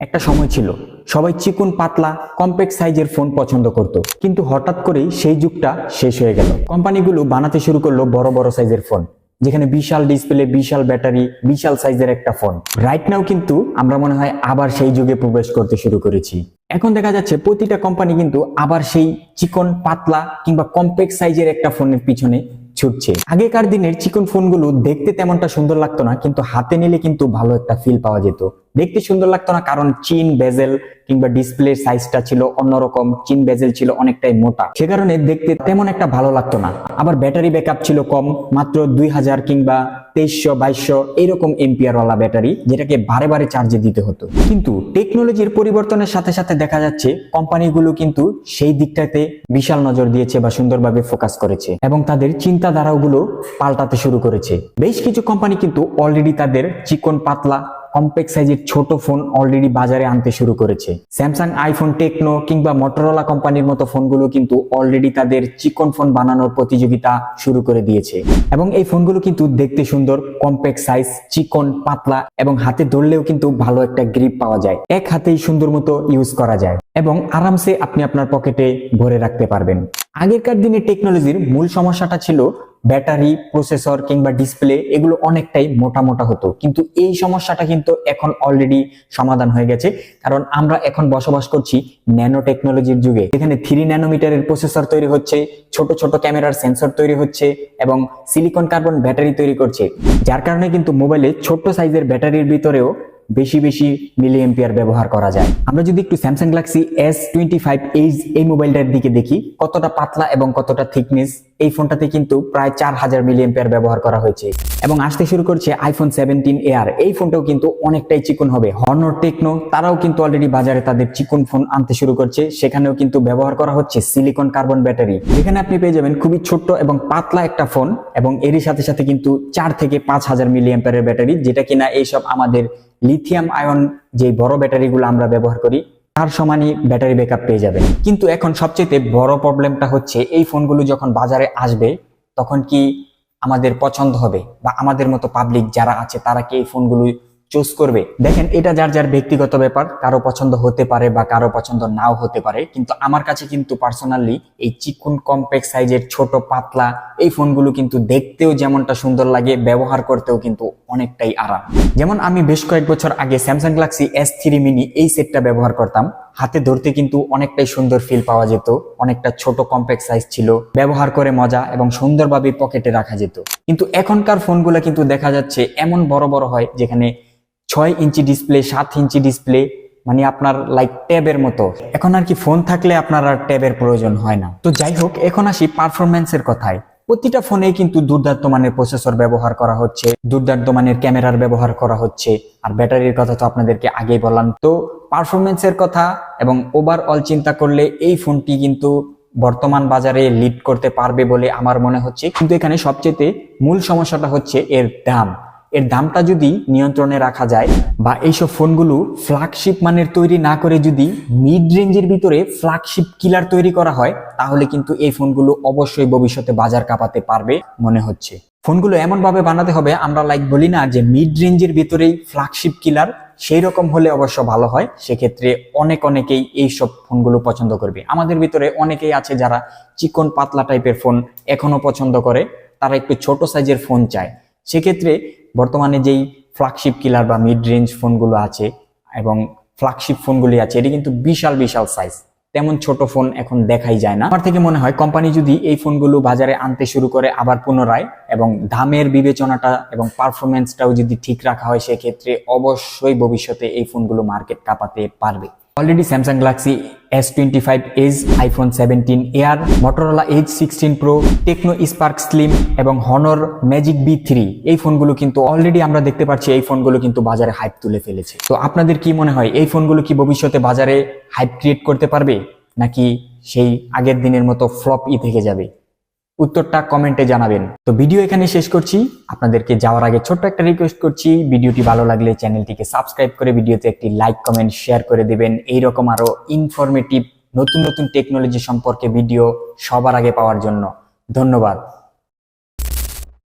একটা সময় ছিল। সবাই চিকুন, পাতলা কম্প্যাক্ট সাইজের ফোন পছন্দ করত। কিন্তু হঠাৎ করেই সেই যুগটা শেষ হয়ে গেল। কোম্পানিগুলো বানাতে শুরু করল বড় বড় সাইজের ফোন। যেখানে বিশাল ডিসপ্লে, বিশাল ব্যাটারি, বিশাল সাইজের একটা ফোন। রাইট নাও কিন্তু আমরা মনে হয় আবার সেই যুগে প্রবেশ করতে শুরু করেছি। এখন দেখা যাচ্ছে প্রতিটা কোম্পানি কিন্তু আবার সেই চিকন, পাতলা কিংবা কম্প্যাক্ট সাইজের একটা ফোনের পিছনে ছুটছে। আগেকার দিনের চিকন ফোনগুলো দেখতে তেমনটা সুন্দর লাগতো না, কিন্তু হাতে নিলে কিন্তু ভালো একটা ফিল পাওয়া যেত। দেখতে সুন্দর লাগতো না, কারণ চিন বেজেল কিংবা ডিসপ্লে সাইজটা ছিল অন্যরকম, চিন বেজেল ছিল অনেকটাই মোটা। সে কারণে দেখতে তেমন একটা ভালো লাগতো না। আবার ব্যাটারি ব্যাকআপ ছিল কম, মাত্র দুই হাজার কিংবা তেইশশো, বাইশশো এরকম এম্পিয়ার ওয়ালা ব্যাটারি, যেটাকে বারে বারে চার্জে দিতে হতো। কিন্তু টেকনোলজির পরিবর্তনের সাথে সাথে দেখা যাচ্ছে, কোম্পানিগুলো কিন্তু সেই দিকটাতে বিশাল নজর দিয়েছে বা সুন্দরভাবে ফোকাস করেছে এবং তাদের চিন্তাধারাগুলো পাল্টাতে শুরু করেছে। বেশ কিছু কোম্পানি কিন্তু অলরেডি তাদের চিকন পাতলা কম্প্যাক্ট সাইজের ছোট ফোন অলরেডি বাজারে আনতে শুরু করেছে। স্যামসাং আইফোন টেকনো কিংবা মোটরোলা কোম্পানির মতো ফোনগুলো কিন্তু অলরেডি তাদের চিকন ফোন বানানোর প্রতিযোগিতা শুরু করে দিয়েছে। এবং এই ফোনগুলো কিন্তু দেখতে সুন্দর কম্প্যাক্ট সাইজ চিকন, পাতলা এবং হাতে ধরলেও কিন্তু ভালো একটা গ্রিপ পাওয়া যায়। এক হাতেই সুন্দর মতো ইউজ করা যায় এবং আরামসে আপনি আপনার পকেটে ভরে রাখতে পারবেন। আগেরকার দিনে টেকনোলজির মূল সমস্যাটা ছিল ব্যাটারি, প্রসেসর কিংবা ডিসপ্লে এগুলো অনেকটাই মোটা মোটা হতো। কিন্তু এই সমস্যাটা কিন্তু এখন অলরেডি সমাধান হয়ে গেছে। কারণ আমরা এখন বসবাস করছি ন্যানো টেকনোলজির যুগে। এখানে থ্রি ন্যানোমিটারের প্রসেসর তৈরি হচ্ছে, ছোট ছোট ক্যামেরার সেন্সর তৈরি হচ্ছে এবং সিলিকন কার্বন ব্যাটারি তৈরি করছে। যার কারণে কিন্তু মোবাইলে ছোট্ট সাইজের ব্যাটারির ভিতরেও বেশি বেশি মিলি এম্পিয়ার ব্যবহার করা যায়। আমরা যদি একটু Samsung Galaxy S twenty five এই মোবাইলটার দিকে দেখি, কতটা পাতলা এবং কতটা থিকনেস এই ফোনটাতে কিন্তু প্রায় চার হাজার মিলি এম্পিয়ার ব্যবহার করা হয়েছে। এবং আসতে শুরু করছে আইফোন সেভেন্টিন এয়ার এই ফোনটাও কিন্তু অনেকটাই চিকন হবে। হর্নর টেকনো তারাও কিন্তু অলরেডি বাজারে তাদের চিকন ফোন আনতে শুরু করছে। সেখানেও কিন্তু ব্যবহার করা হচ্ছে সিলিকন কার্বন ব্যাটারি যেখানে আপনি পেয়ে যাবেন খুবই ছোট্ট এবং পাতলা একটা ফোন এবং এরই সাথে সাথে কিন্তু চার থেকে পাঁচ হাজার মিলি এম্পিয়ারের ব্যাটারি যেটা কিনা এইসব আমাদের লিথিয়াম আয়ন যে বড় ব্যাটারিগুলো আমরা ব্যবহার করি তার সমানই ব্যাটারি ব্যাকআপ পেয়ে যাবেন। কিন্তু এখন সবচেয়ে বড় প্রবলেমটা হচ্ছে, এই ফোনগুলো যখন বাজারে আসবে, তখন কি আমাদের পছন্দ হবে? বা আমাদের মতো পাবলিক যারা আছে, তারা কি এই ফোনগুলো চুজ করবে? দেখেন, এটা যার যার ব্যক্তিগত ব্যাপার, কারও পছন্দ হতে পারে বা কারও পছন্দ নাও হতে পারে, কিন্তু আমার কাছে কিন্তু পার্সোনালি এই চিকুন কম্প্যাক্ট সাইজের ছোট, পাতলা এই ফোনগুলো কিন্তু দেখতেও যেমনটা সুন্দর লাগে, ব্যবহার করতেও কিন্তু অনেকটাই আরাম। যেমন আমি বেশ কয়েক বছর আগে Samsung Galaxy S three mini এই সেটটা ব্যবহার করতাম। হাতে ধরতে কিন্তু অনেকটাই সুন্দর ফিল পাওয়া যেত। অনেকটা ছোট কম্প্যাক্ট সাইজ ছিল। ব্যবহার করে মজা এবং সুন্দরভাবে পকেটে রাখা যেত। কিন্তু এখনকার ফোনগুলো কিন্তু দেখা যাচ্ছে এমন বড় বড় হয় যেখানে ছয় ইঞ্চি ডিসপ্লে সাত ইঞ্চি ডিসপ্লে মানে আপনার লাইক ট্যাবের মতো। এখন আর কি ফোন থাকলে আপনার আর ট্যাবের প্রয়োজন হয় না। তো যাই হোক, এখন আসি পারফরমেন্সের কথায়। প্রতিটা ফোনে কিন্তু দুর্দান্ত মানের প্রসেসর ব্যবহার করা হচ্ছে, দুর্দান্ত মানের ক্যামেরার ব্যবহার করা হচ্ছে, আর ব্যাটারির কথা তো আপনাদেরকে আগেই বললাম। তো পারফরমেন্সের কথা এবং ওভারঅল চিন্তা করলে এই ফোনটি কিন্তু বর্তমান বাজারে লিড করতে পারবে বলে আমার মনে হচ্ছে। কিন্তু এখানে সবচেয়ে মূল সমস্যাটা হচ্ছে এর দাম। এর দামটা যদি নিয়ন্ত্রণে রাখা যায় বা এইসব ফোনগুলো ফ্ল্যাগশিপ মানের তৈরি না করে যদি মিড রেঞ্জের ভিতরে ফ্ল্যাগশিপ কিলার তৈরি করা হয়, তাহলে কিন্তু এই ফোনগুলো অবশ্যই ভবিষ্যতে বাজার কাঁপাতে পারবে মনে হচ্ছে। ফোনগুলো এমন ভাবে বানাতে হবে, আমরা লাইক বলি না যে মিড রেঞ্জের ভিতরেই ফ্ল্যাগশিপ কিলার সেই রকম হলে অবশ্য ভালো হয়, সেক্ষেত্রে অনেক অনেকেই এই সব ফোনগুলো পছন্দ করবে। আমাদের ভিতরে অনেকেই আছে যারা চিকন পাতলা টাইপের ফোন এখনও পছন্দ করে, তারা একটু ছোট সাইজের ফোন চায়। সেক্ষেত্রে বর্তমানে যেই ফ্ল্যাগশিপ কিলার বা মিড রেঞ্জ ফোনগুলো আছে এবং ফ্ল্যাগশিপ ফোনগুলি আছে, এটি কিন্তু বিশাল বিশাল সাইজ তেমন ছোট ফোন এখন দেখাই যায় না। আমার থেকে মনে হয় কোম্পানি যদি এই ফোনগুলো বাজারে আনতে শুরু করে আবার পুনরায় এবং দামের বিবেচনাটা এবং পারফরমেন্সটাও যদি ঠিক রাখা হয়, সেক্ষেত্রে অবশ্যই ভবিষ্যতে এই ফোনগুলো মার্কেট কাঁপাতে পারবে। Already Samsung Galaxy S twenty five edge iPhone seventeen air Motorola H sixteen pro Tecno Spark slim এবং হনর ম্যাজিক বি থ্রি এই ফোনগুলো কিন্তু অলরেডি আমরা দেখতে পাচ্ছি, এই ফোনগুলো কিন্তু বাজারে হাইপ তুলে ফেলেছে। তো আপনাদের কি মনে হয়, এই ফোনগুলো কি ভবিষ্যতে বাজারে হাইপ ক্রিয়েট করতে পারবে? নাকি সেই আগের দিনের মতো ফ্লপ ই থেকে যাবে? উত্তরটা কমেন্টে জানাবেন। তো ভিডিও এখানে শেষ করছি। আপনাদেরকে যাওয়ার আগে ছোট্ট একটা রিকোয়েস্ট করছি। ভিডিওটি ভালো লাগলে চ্যানেলটিকে সাবস্ক্রাইব করে ভিডিওতে একটি লাইক কমেন্ট শেয়ার করে দেবেন। এইরকম আরও ইনফরমেটিভ নতুন নতুন টেকনোলজি সম্পর্কে ভিডিও সবার আগে পাওয়ার জন্য। ধন্যবাদ।